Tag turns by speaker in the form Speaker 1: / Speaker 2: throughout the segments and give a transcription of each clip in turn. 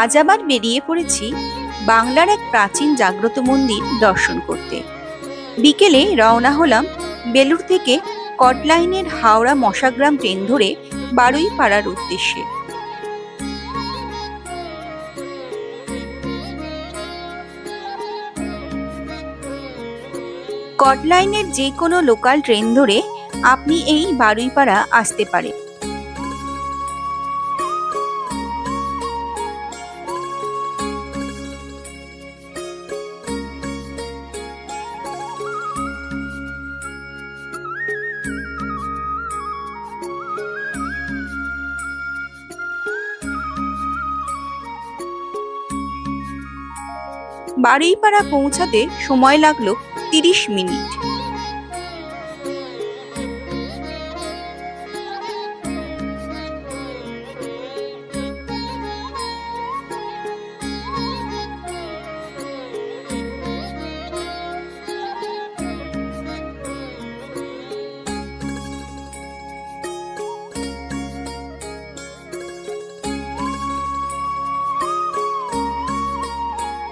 Speaker 1: আজ আবার বেরিয়ে পড়েছি বাংলার এক প্রাচীন জাগ্রত মন্দির দর্শন করতে। বিকেলে রওনা হলাম বেলুর থেকে কটলাইনের হাওড়া মশাগ্রাম ট্রেন ধরে বারুই পাড়ার উদ্দেশ্যে। কটলাইনের যে কোনো লোকাল ট্রেন ধরে আপনি এই বারুইপাড়া আসতে পারেন। বারুইপাড়া পৌঁছাতে সময় লাগল তিরিশ মিনিট।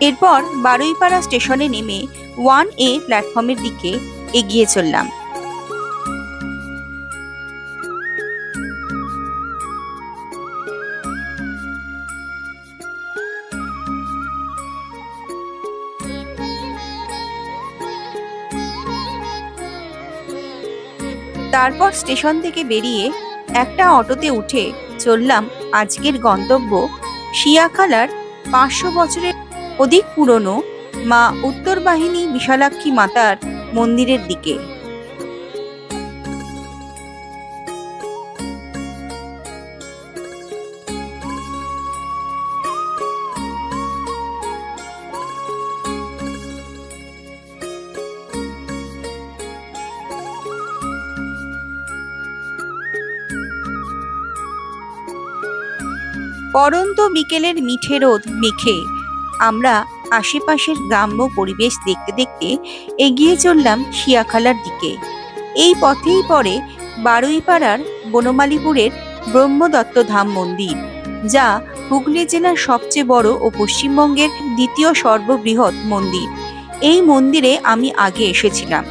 Speaker 1: এরপর বারুইপাড়া স্টেশনে নেমে ওয়ান এ প্ল্যাটফর্মের দিকে এগিয়ে চললাম। তারপর স্টেশন থেকে বেরিয়ে একটা অটোতে উঠে চললাম আজকের গন্তব্য শিয়াখালার পাঁচশো বছরের অধিক পুরনো মা উত্তর বাহিনী বিশালাক্ষী মাতার মন্দিরের দিকে। পরন্ত বিকেলের মিঠে রোদ মেখে আমরা আশেপাশের গ্রাম্য পরিবেশ দেখতে দেখতে এগিয়ে চললাম শিয়াখালার দিকে। এই পথেই পড়ে বারুইপাড়ার বনমালীপুরের ব্রহ্মদত্ত ধাম মন্দির, যা হুগলি জেলার সবচেয়ে বড় ও পশ্চিমবঙ্গের দ্বিতীয় সর্ববৃহৎ মন্দির। এই মন্দিরে আমি আগে এসেছিলাম।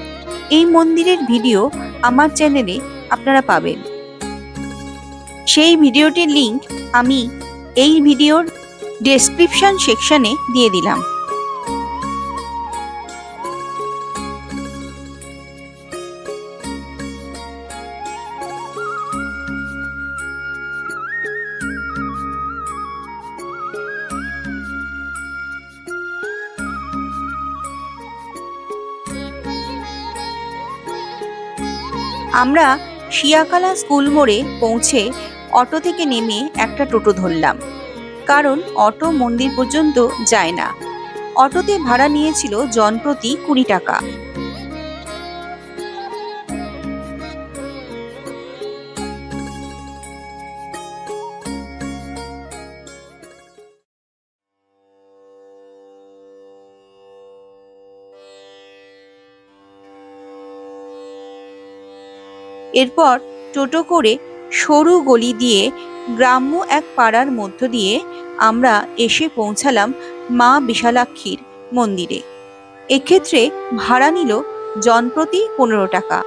Speaker 1: এই মন্দিরের ভিডিও আমার চ্যানেলে আপনারা পাবেন। সেই ভিডিওটির লিংক আমি এই ভিডিওর ডেসক্রিপশন সেকশনে দিয়ে দিলাম। আমরা শিয়াকালা স্কুল মোড়ে পৌঁছে অটো থেকে নেমে একটা টোটো ধরলাম। কারণ অটো মন্দির পর্যন্ত যায় না। অটোতে ভাড়া নিয়েছিল জনপ্রতি কুড়ি টাকা। এরপর টোটো করে সরু গলি দিয়ে গ্রাম্য এক পাড়ার মধ্য দিয়ে আমরা এসে পৌঁছালাম মা বিশালাক্ষীর মন্দিরে। এক্ষেত্রে ভাড়া নিল জনপ্রতি পনেরো টাকা।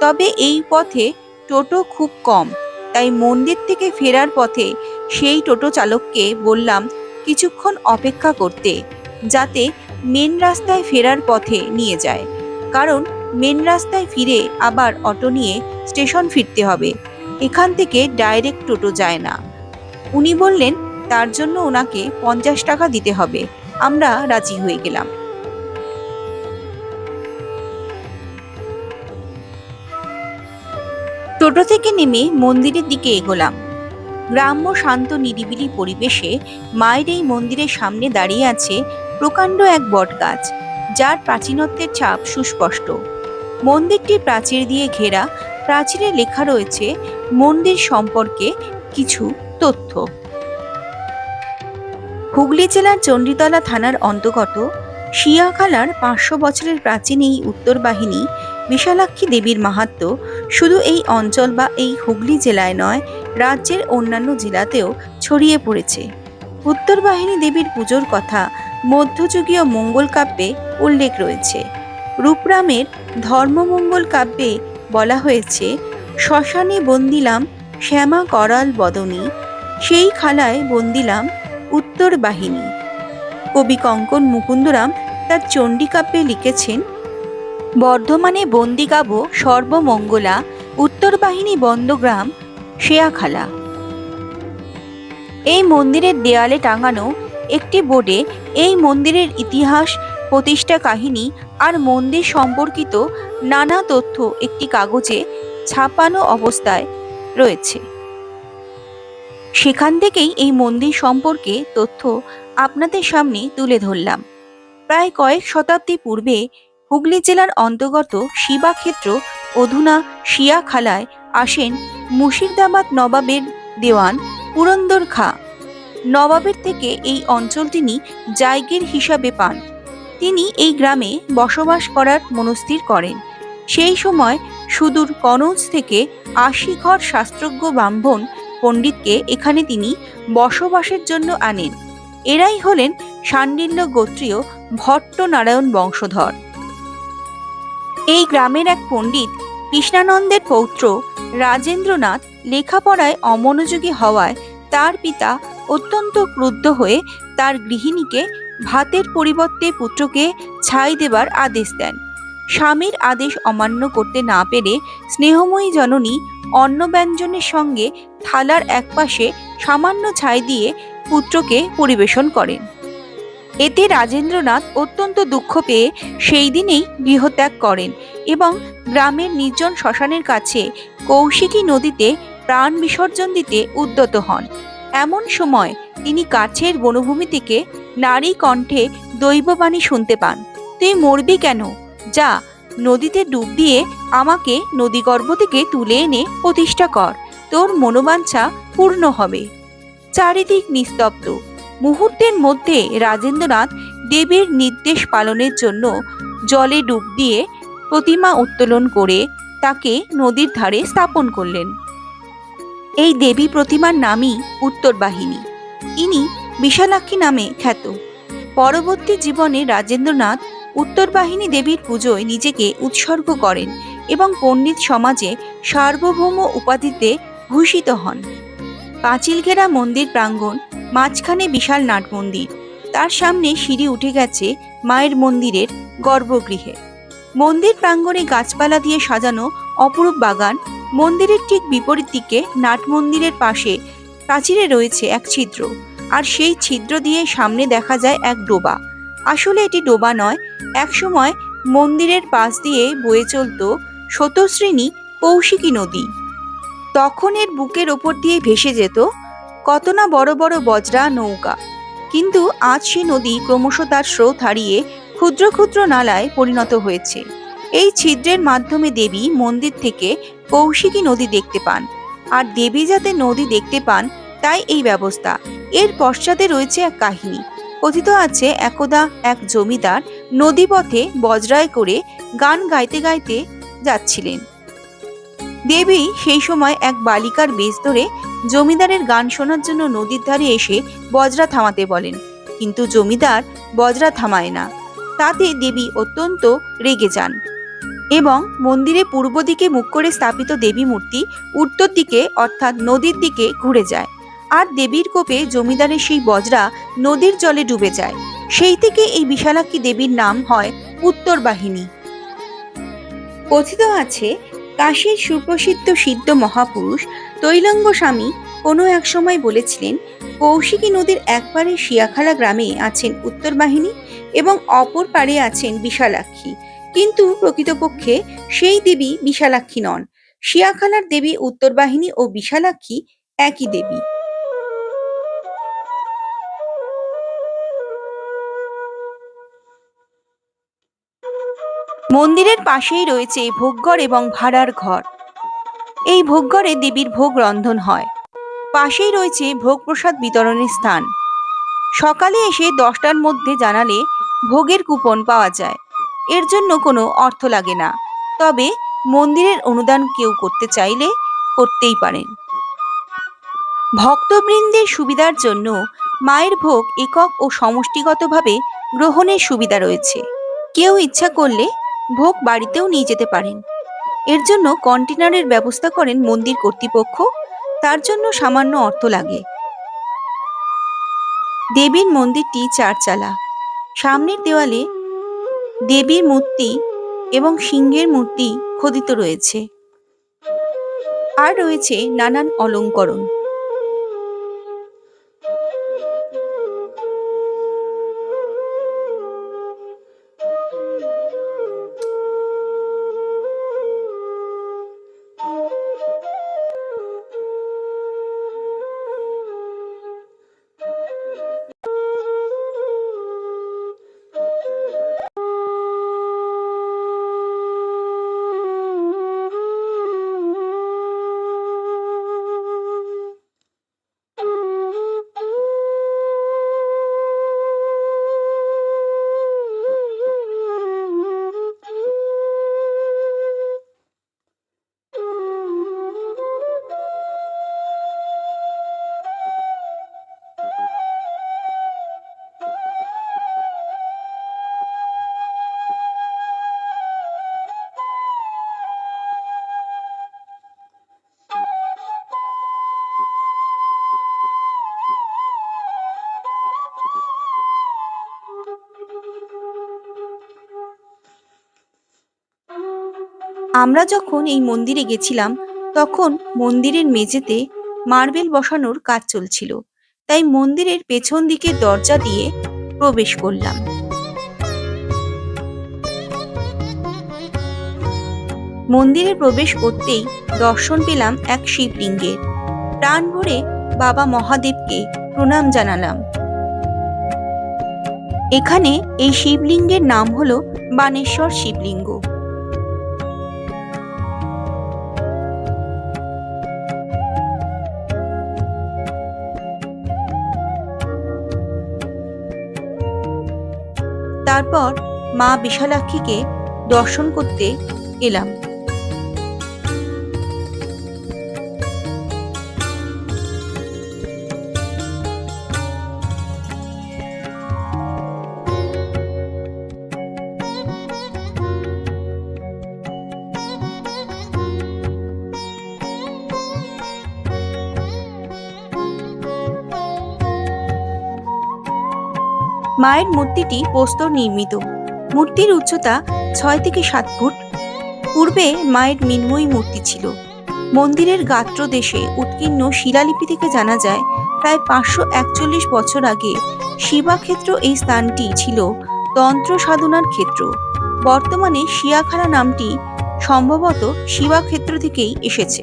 Speaker 1: তবে এই পথে টোটো খুব কম, তাই মন্দির থেকে ফেরার পথে সেই টোটো চালককে বললাম কিছুক্ষণ অপেক্ষা করতে, যাতে মেন রাস্তায় ফেরার পথে নিয়ে যায়। কারণ মেন রাস্তায় ফিরে আবার অটো নিয়ে স্টেশন ফিরতে হবে। এখান থেকে ডাইরেক্ট টোটো যায় না। উনি বললেন, তার জন্য ওনাকে পঞ্চাশ টাকা দিতে হবে। আমরা রাজি হয়ে গেলাম। টোটো থেকে নেমে মন্দিরের দিকে এগোলাম। গ্রাম্য শান্ত নিরিবিলি পরিবেশে মায়ের এই মন্দিরের সামনে দাঁড়িয়ে আছে প্রকাণ্ড এক বটগাছ, যার প্রাচীনত্বের ছাপ সুস্পষ্ট। মন্দিরটি প্রাচীর দিয়ে ঘেরা প্রাচীরে লেখা রয়েছে, মন্দির সম্পর্কে কিছু তথ্য। হুগলি জেলার চণ্ডীতলা থানার অন্তর্গত শিয়াখালার পাঁচশো বছরের প্রাচীন এই উত্তর বাহিনী বিশালাক্ষী দেবীর মাহাত্ম্য শুধু এই অঞ্চল বা এই হুগলি জেলায় নয়, রাজ্যের অন্যান্য জেলাতেও ছড়িয়ে পড়েছে। উত্তর বাহিনী দেবীর পুজোর কথা মধ্যযুগীয় মঙ্গল কাব্যে উল্লেখ রয়েছে। রূপরামের ধর্মমঙ্গল কাব্যে বলা হয়েছে, শ্মশানে বন্দিলাম শ্যামা করাল বদনী, সেই খালায় বন্দিলাম উত্তর বাহিনী। কবি কঙ্কন মুকুন্দরাম তার চণ্ডীকাব্যে লিখেছেন, বর্ধমানে বন্দি গাব সর্বমঙ্গলা, উত্তর বাহিনী বন্দগ্রাম শেয়াখালা এই মন্দিরের দেয়ালে টাঙানো একটি বোর্ডে এই মন্দিরের ইতিহাস প্রতিষ্ঠা কাহিনী আর মন্দির সম্পর্কিত নানা তথ্য একটি কাগজে ছাপানো অবস্থায় রয়েছে। সেখান থেকেই এই মন্দির সম্পর্কে তথ্য আপনাদের সামনে তুলে ধরলাম। প্রায় কয়েক শতাব্দী পূর্বে হুগলি জেলার অন্তর্গত শিবাক্ষেত্র অধুনা শিয়াখালায় আসেন মুর্শিদাবাদ নবাবের দেওয়ান পুরন্দর খা। নবাবের থেকে এই অঞ্চল তিনি জায়গির হিসাবে পান। তিনি এই গ্রামে বসবাস করার মনস্থির করেন। সেই সময় সুদূর কনৌজ থেকে আশি ঘর শাস্ত্রজ্ঞ ব্রাহ্মণ পণ্ডিতকে এখানে তিনি বসবাসের জন্য আনেন। এরাই হলেন সান্ডিল্য গোত্রীয় ভট্টনারায়ণ বংশধর। এই গ্রামের এক পণ্ডিত কৃষ্ণানন্দের পৌত্র রাজেন্দ্রনাথ লেখাপড়ায় অমনোযোগী হওয়ায় তার পিতা অত্যন্ত ক্রুদ্ধ হয়ে তার গৃহিণীকে ভাতের পরিবর্তে পুত্রকে ছাই দেবার আদেশ দেন। স্বামীর আদেশ অমান্য করতে না পেরে স্নেহময়ী জননী অন্ন ব্যঞ্জনের সঙ্গে থালার একপাশে সামান্য ছাই দিয়ে পুত্রকে পরিবেশন করেন। এতে রাজেন্দ্রনাথ অত্যন্ত দুঃখ পেয়ে সেই দিনেই গৃহত্যাগ করেন এবং গ্রামের নির্জন শ্মশানের কাছে কৌশিকী নদীতে প্রাণ বিসর্জন দিতে উদ্যত হন। এমন সময় তিনি কাছের বনভূমি থেকে নারী কণ্ঠে দৈববাণী শুনতে পান। তুই মরবি কেন? যা, নদীতে ডুব দিয়ে আমাকে নদীগর্ভ থেকে তুলে এনে প্রতিষ্ঠা কর। তোর মনোবাঞ্ছা পূর্ণ হবে। চারিদিক নিস্তব্ধ। মুহূর্তের মধ্যে রাজেন্দ্রনাথ দেবীর নির্দেশ পালনের জন্য জলে ডুব দিয়ে প্রতিমা উত্তোলন করে তাকে নদীর ধারে স্থাপন করলেন। এই দেবী প্রতিমার নামই উত্তরবাহিনী ইনি বিশালাক্ষী নামে খ্যাত। পরবর্তী জীবনে রাজেন্দ্রনাথ উত্তরবাহিনী দেবীর পুজোয় নিজেকে উৎসর্গ করেন এবং পণ্ডিত সমাজে সার্বভৌম উপাধিতে ভূষিত হন। পাঁচিল ঘেরা মন্দির প্রাঙ্গণ মাঝখানে বিশাল নাট মন্দির। তার সামনে সিঁড়ি উঠে গেছে মায়ের মন্দিরের গর্ভগৃহে। মন্দির প্রাঙ্গণে গাছপালা দিয়ে সাজানো অপরূপ বাগান মন্দিরের ঠিক বিপরীত দিকে নাট মন্দিরের পাশে প্রাচীরে রয়েছে এক ছিদ্র। আর সেই ছিদ্র দিয়ে সামনে দেখা যায় এক ডোবা। আসলে এটি ডোবা নয়, একসময় মন্দিরের পাশ দিয়ে বয়ে চলত শতশ্রেণী কৌশিকী নদী। তখন এর বুকের ওপর দিয়ে ভেসে যেত কত না বড় বড় বজরা নৌকা। কিন্তু আজ সে নদী ক্রমশ তার স্রোত হারিয়ে ক্ষুদ্র ক্ষুদ্র নালায় পরিণত হয়েছে। এই ছিদ্রের মাধ্যমে দেবী মন্দির থেকে কৌশিকী নদী দেখতে পান। আর দেবী যাতে নদী দেখতে পান তাই এই ব্যবস্থা। এর পশ্চাতে রয়েছে এক কাহিনী। কথিত আছে, একদা এক জমিদার নদীপথে বজরায় করে গান গাইতে গাইতে যাচ্ছিলেন। দেবী সেই সময় এক বালিকার বেশ ধরে জমিদারের গান শোনার জন্য নদীর ধারে এসে বজরা থামাতে বলেন, কিন্তু জমিদার বজরা থামায় না। তাতে দেবী অত্যন্ত রেগে যান এবং মন্দিরে পূর্ব দিকে মুখ করে স্থাপিত দেবী মূর্তি উত্তর দিকে অর্থাৎ নদীর দিকে ঘুরে যায়। আর দেবীর কোপে জমিদারের সেই বজরা নদীর জলে ডুবে যায়। সেই থেকে এই বিশালাক্ষী দেবীর নাম হয় উত্তর বাহিনী কথিত আছে, কাশীর সুপ্রসিদ্ধ সিদ্ধ মহাপুরুষ তৈলঙ্গ স্বামী কোনো এক সময় বলেছিলেন, কৌশিকী নদীর একপারে শিয়াখালা গ্রামে আছেন উত্তর বাহিনী এবং অপর পারে আছেন বিশালাক্ষী কিন্তু প্রকৃতপক্ষে সেই দেবী বিশালাক্ষী নন। শিয়াখালার দেবী উত্তর বাহিনী ও বিশালাক্ষী একই দেবী। মন্দিরের পাশেই রয়েছে ভোগঘর এবং ভাড়ার ঘর। এই ভোগঘরে দেবীর ভোগ রন্ধন হয়। পাশেই রয়েছে ভোগ প্রসাদ বিতরণের স্থান। সকালে এসে দশটার মধ্যে জানালে ভোগের কুপন পাওয়া যায়। এর জন্য কোনো অর্থ লাগে না। তবে মন্দিরের অনুদান কেউ করতে চাইলে করতেই পারেন। ভক্তবৃন্দের সুবিধার জন্য মায়ের ভোগ একক ও সমষ্টিগতভাবে গ্রহণের সুবিধা রয়েছে। কেউ ইচ্ছা করলে ভোগ বাড়িতেও নিয়ে যেতে পারেন। এর জন্য কন্টেনারের ব্যবস্থা করেন মন্দির কর্তৃপক্ষ। তার জন্য সামান্য অর্থ লাগে। দেবীর মন্দিরটি চারচালা সামনের দেওয়ালে দেবীর মূর্তি এবং সিংহের মূর্তি খোদিত রয়েছে। আর রয়েছে নানান অলঙ্করণ। আমরা যখন এই মন্দিরে গেছিলাম, তখন মন্দিরের মেঝেতে মার্বেল বসানোর কাজ চলছিল। তাই মন্দিরের পেছন দিকে দরজা দিয়ে প্রবেশ করলাম। মন্দিরে প্রবেশ করতেই দর্শন পেলাম এক শিবলিঙ্গের প্রাণ ভরে বাবা মহাদেবকে প্রণাম জানালাম। এখানে এই শিবলিঙ্গের নাম হলো বানেশ্বর শিবলিঙ্গ। তারপর মা বিশালাক্ষীকে দর্শন করতে এলাম। মায়ের মূর্তিটি প্রস্তর নির্মিত। মূর্তির উচ্চতা ছয় থেকে সাত ফুট। পূর্বে মায়ের মৃন্ময়ী মূর্তি ছিল। মন্দিরের গাত্র দেশে উৎকীর্ণ শিলালিপি থেকে জানা যায়, প্রায় পাঁচশো একচল্লিশ বছর আগে শিবাক্ষেত্র এই স্থানটি ছিল তন্ত্র সাধনার ক্ষেত্র। বর্তমানে শিয়াখানা নামটি সম্ভবত শিবাক্ষেত্র থেকেই এসেছে।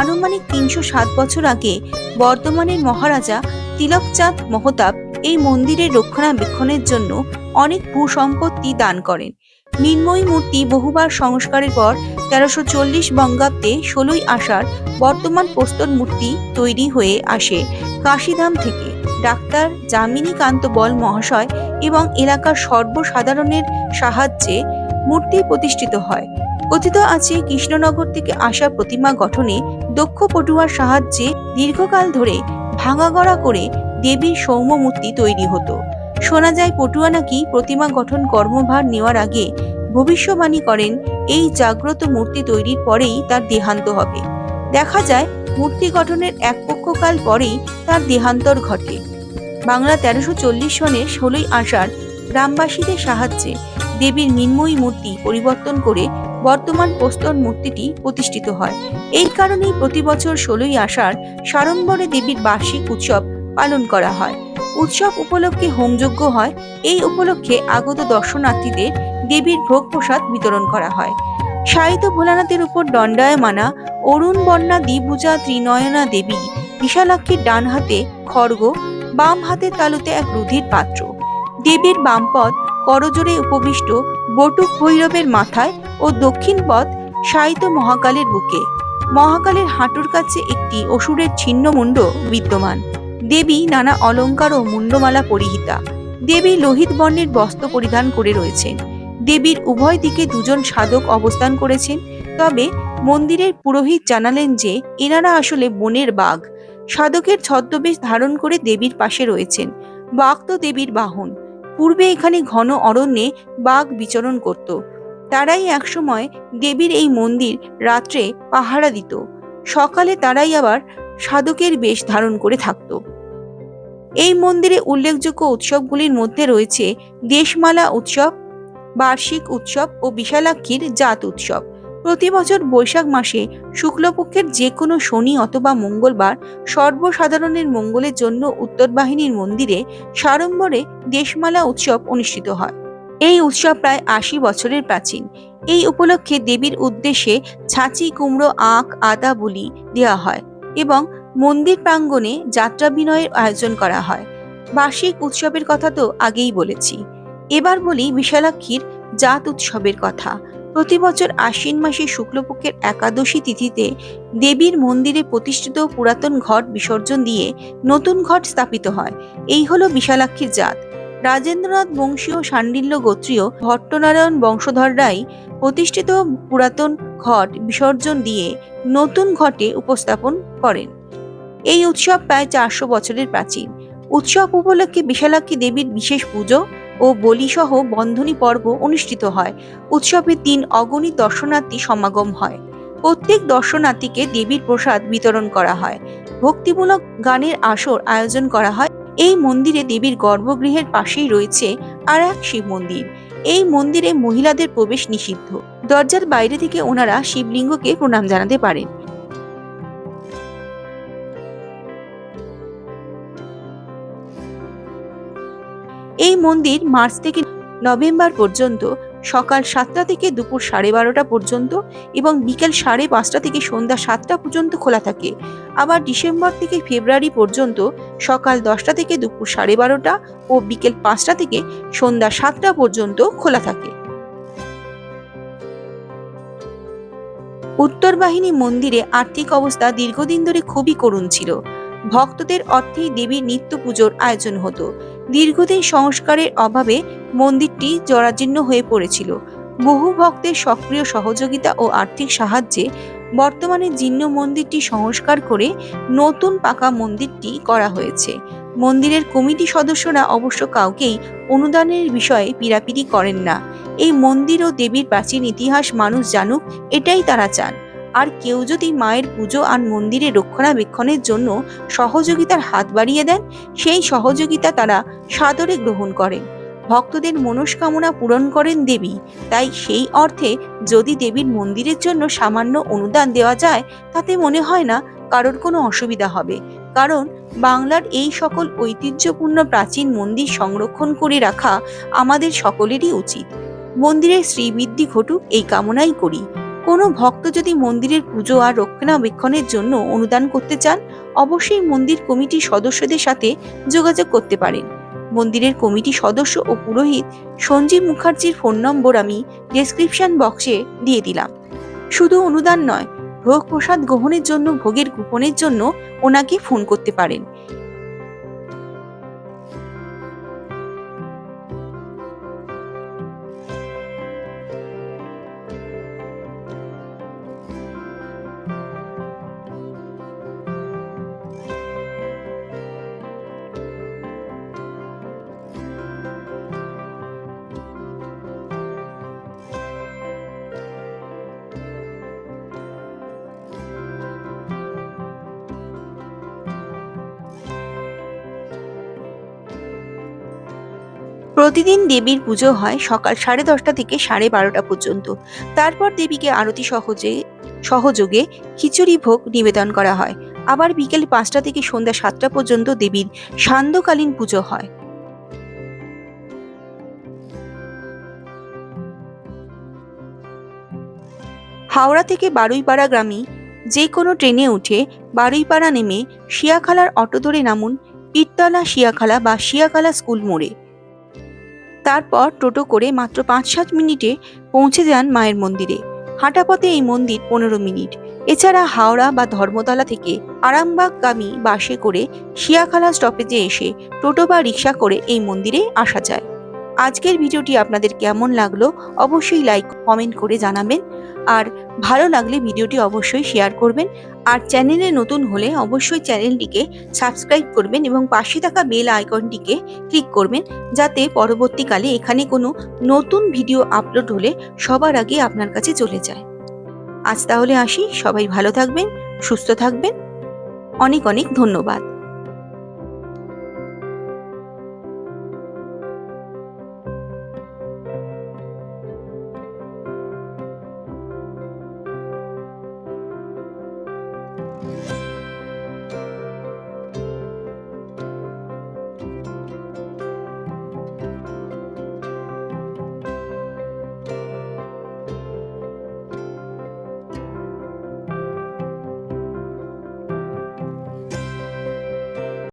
Speaker 1: আনুমানিক তিনশো সাত বছর আগে বর্তমানের মহারাজা তিলকচাঁদ মহতাব এই মন্দিরের রক্ষণাবেক্ষণের জন্য অনেক ভূসম্পত্তি দান করেন। মৃন্ময়ী মূর্তি বহুবার সংস্কারের পর তেরোশো চল্লিশ বঙ্গাব্দে ষোলোই আষাঢ় বর্তমান প্রস্তর মূর্তি তৈরি হয়ে আসে কাশিধাম থেকে। ডাক্তার যামিনী কান্ত বল মহাশয় এবং এলাকার সর্বসাধারণের সাহায্যে মূর্তি প্রতিষ্ঠিত হয়। কথিত আছে, কৃষ্ণনগর থেকে আসা প্রতিমা গঠনে দক্ষ পটুয়ার সাহায্যে দীর্ঘকাল ধরে ভাঙাগড়া করে দেবীর সৌম্যমূর্তি তৈরি হতো। শোনা যায় পটুয়া নাকি প্রতিমা গঠন কর্মভার নেওয়ার আগে ভবিষ্যবাণী করেন, এই জাগ্রত মূর্তি তৈরির পরেই তার দেহান্ত হবে। দেখা যায়, মূর্তি গঠনের এক পক্ষকাল পরেই তার দেহান্তর ঘটে। বাংলা তেরোশো চল্লিশ সনের ষোলোই আষাঢ় গ্রামবাসীদের সাহায্যে দেবীর মৃন্ময়ী মূর্তি পরিবর্তন করে বর্তমান প্রস্তর মূর্তিটি প্রতিষ্ঠিত হয়। এই কারণেই প্রতি বছর ষোলোই আষাঢ় সাড়ম্বরে দেবীর বার্ষিক উৎসব পালন করা হয়। উৎসব উপলক্ষে হোমযজ্ঞ হয়। এই উপলক্ষে আগত দর্শনার্থীদের দেবীর ভোগ প্রসাদ বিতরণ করা হয়। সাহিত্য ভোলানাথের উপর দণ্ডায়মানা অরুণ বন্যা দ্বিভুজা ত্রিনয়না দেবী বিশালাক্ষীর ডান হাতে খড়গ, বাম হাতের তালুতে এক রুধির পাত্র। দেবীর বাম পদ করজোড়ে উপবিষ্ট বটুক ভৈরবের মাথায় ও দক্ষিণ পদ সাহিত্য মহাকালের বুকে। মহাকালের হাঁটুর কাছে একটি অসুরের ছিন্নমুণ্ড বিদ্যমান। দেবী নানা অলঙ্কার ও মুন্ডমালা পরিহিতা। দেবী লোহিত বর্ণের বস্ত্র পরিধান করে রয়েছেন। দেবীর উভয় দিকে দুজন সাধক অবস্থান করেছেন। তবে মন্দিরের পুরোহিত জানালেন যে, এনারা আসলে বনের বাঘ। সাধকের ছদ্মবেশ ধারণ করে দেবীর পাশে রয়েছেন। বাঘ তো দেবীর বাহন। পূর্বে এখানে ঘন অরণ্যে বাঘ বিচরণ করত। তারাই একসময় দেবীর এই মন্দির রাত্রে পাহারা দিত। সকালে তারাই আবার সাধকের বেশ ধারণ করে থাকত। এই মন্দিরে উল্লেখযোগ্য উৎসবগুলির মধ্যে রয়েছে দেশমালা উৎসব, বার্ষিক উৎসব ও বিশালাক্ষীর জাত উৎসব। প্রতি বছর বৈশাখ মাসে শুক্লপক্ষের যে কোনো শনি অথবা মঙ্গলবার সর্বসাধারণের মঙ্গলের জন্য উত্তর বাহিনীর মন্দিরে সাড়ম্বরে দেশমালা উৎসব অনুষ্ঠিত হয়। এই উৎসব প্রায় আশি বছরের প্রাচীন। এই উপলক্ষে দেবীর উদ্দেশ্যে ছাঁচি কুমড়ো, আখ, আদা, বলি দেওয়া হয় এবং মন্দির প্রাঙ্গণে যাত্রা বিনয়ের আয়োজন করা হয়। বার্ষিক উৎসবের কথা তো আগেই বলেছি। এবার বলি বিশালাক্ষীর জাত উৎসবের কথা। প্রতি বছর আশ্বিন মাসে শুক্লপক্ষের একাদশী তিথিতে দেবীর মন্দিরে প্রতিষ্ঠিত পুরাতন ঘট বিসর্জন দিয়ে নতুন ঘট স্থাপিত হয়। এই হলো বিশালাক্ষীর জাত। রাজেন্দ্রনাথ বংশীয় সান্ডিল্য গোত্রীয় ভট্টনারায়ণ বংশধররাই প্রতিষ্ঠিত পুরাতন ঘট বিসর্জন দিয়ে নতুন ঘটে উপস্থাপন করেন। এই উৎসব প্রায় চারশো বছরের প্রাচীন। উৎসব উপলক্ষে বিশালাক্ষী দেবীর বিশেষ পুজো ও বলিসহ বন্ধনী পর্ব অনুষ্ঠিত হয়। উৎসবে তিন অগণিত দর্শনার্থী সমাগম হয়। প্রত্যেক দর্শনার্থীকে দেবীর প্রসাদ বিতরণ করা হয়। ভক্তিমূলক গানের আসর আয়োজন করা হয়। এই মন্দিরে দেবীর গর্ভগৃহের পাশেই রয়েছে আর এক শিব মন্দির। এই মন্দিরে মহিলাদের প্রবেশ নিষিদ্ধ। দরজার বাইরে থেকে ওনারা শিবলিঙ্গকে প্রণাম জানাতে পারেন। এই মন্দির মার্চ থেকে নভেম্বর পর্যন্ত সকাল সাতটা থেকে দুপুর সাড়ে বারোটা পর্যন্ত এবং বিকেল সাড়ে পাঁচটা থেকে সন্ধ্যা সাতটা পর্যন্ত খোলা থাকে। আবার ডিসেম্বর থেকে ফেব্রুয়ারি পর্যন্ত সকাল দশটা থেকে দুপুর সাড়ে বারোটা ও বিকেল পাঁচটা থেকে সন্ধ্যা সাতটা পর্যন্ত খোলা থাকে। উত্তর বাহিনী মন্দিরে আর্থিক অবস্থা দীর্ঘদিন ধরে খুবই করুণ ছিল। ভক্তদের অর্থেই দেবীর নিত্য পুজোর আয়োজন হতো। দীর্ঘদিন সংস্কারের অভাবে মন্দিরটি জরাজীর্ণ হয়ে পড়েছিল। বহু ভক্তের সক্রিয় সহযোগিতা ও আর্থিক সাহায্যে বর্তমানে জীর্ণ মন্দিরটি সংস্কার করে নতুন পাকা মন্দিরটি করা হয়েছে। মন্দিরের কমিটি সদস্যরা অবশ্য কাউকেই অনুদানের বিষয়ে পিরাপিরি করেন না। এই মন্দির ও দেবীর প্রাচীন ইতিহাস মানুষ জানুক, এটাই তারা চান। আর কেউ যদি মায়ের পুজো আর মন্দিরের রক্ষণাবেক্ষণের জন্য সহযোগিতার হাত বাড়িয়ে দেন, সেই সহযোগিতা তারা সাদরে গ্রহণ করেন। ভক্তদের মনস্কামনা পূরণ করেন দেবী, তাই সেই অর্থে যদি দেবীর মন্দিরের জন্য সামান্য অনুদান দেওয়া যায়, তাতে মনে হয় না কারোর কোনো অসুবিধা হবে। কারণ বাংলার এই সকল ঐতিহ্যপূর্ণ প্রাচীন মন্দির সংরক্ষণ করে রাখা আমাদের সকলেরই উচিত। মন্দিরের শ্রীবৃদ্ধি ঘটুক, এই কামনাই করি। কোনো ভক্ত যদি মন্দিরের পুজো আর রক্ষণাবেক্ষণের জন্য অনুদান করতে চান, অবশ্যই মন্দির কমিটির সদস্যদের সাথে যোগাযোগ করতে পারেন। মন্দিরের কমিটি সদস্য ও পুরোহিত সঞ্জীব মুখার্জির ফোন নম্বর আমি ডেসক্রিপশন বক্সে দিয়ে দিলাম। শুধু অনুদান নয় ভোগ প্রসাদ গ্রহণের জন্য, ভোগের কুপনের জন্য ওনাকে ফোন করতে পারেন। প্রতিদিন দেবীর পুজো হয় সকাল সাড়ে দশটা থেকে সাড়ে বারোটা পর্যন্ত। তারপর দেবীকে আরতি সহজে, সহযোগে খিচুড়ি ভোগ নিবেদন করা হয়। আবার বিকেল পাঁচটা থেকে সন্ধ্যা সাতটা পর্যন্ত দেবীর সান্ধ্যকালীন পুজো হয়। হাওড়া থেকে বারুইপাড়া গ্রামে যে কোনো ট্রেনে উঠে বারুইপাড়া নেমে শিয়াখালার অটো ধরে নামুন পীরতলা শিয়াখালা বা শিয়াখালা স্কুল মোড়ে। তারপর টোটো করে মাত্র পাঁচ সাত মিনিটে পৌঁছে যান মায়ের মন্দিরে। হাঁটা পথে এই মন্দির পনেরো মিনিট। এছাড়া হাওড়া বা ধর্মতলা থেকে আরামবাগগামী বাসে করে শিয়াখালা স্টপেজে এসে টোটো বা রিক্সা করে এই মন্দিরে আসা যায়। আজকের ভিডিওটি আপনাদের কেমন লাগল অবশ্যই লাইক, কমেন্ট করে জানাবেন। আর ভালো লাগলে ভিডিওটি অবশ্যই শেয়ার করবেন। আর চ্যানেলে নতুন হলে অবশ্যই চ্যানেলটিকে সাবস্ক্রাইব করবেন এবং পাশে থাকা বেল আইকনটিকে ক্লিক করবেন, যাতে পরবর্তীকালে এখানে কোনো নতুন ভিডিও আপলোড হলে সবার আগে আপনার কাছে চলে যায়। আজ তাহলে আসি, সবাই ভালো থাকবেন, সুস্থ থাকবেন। অনেক অনেক ধন্যবাদ।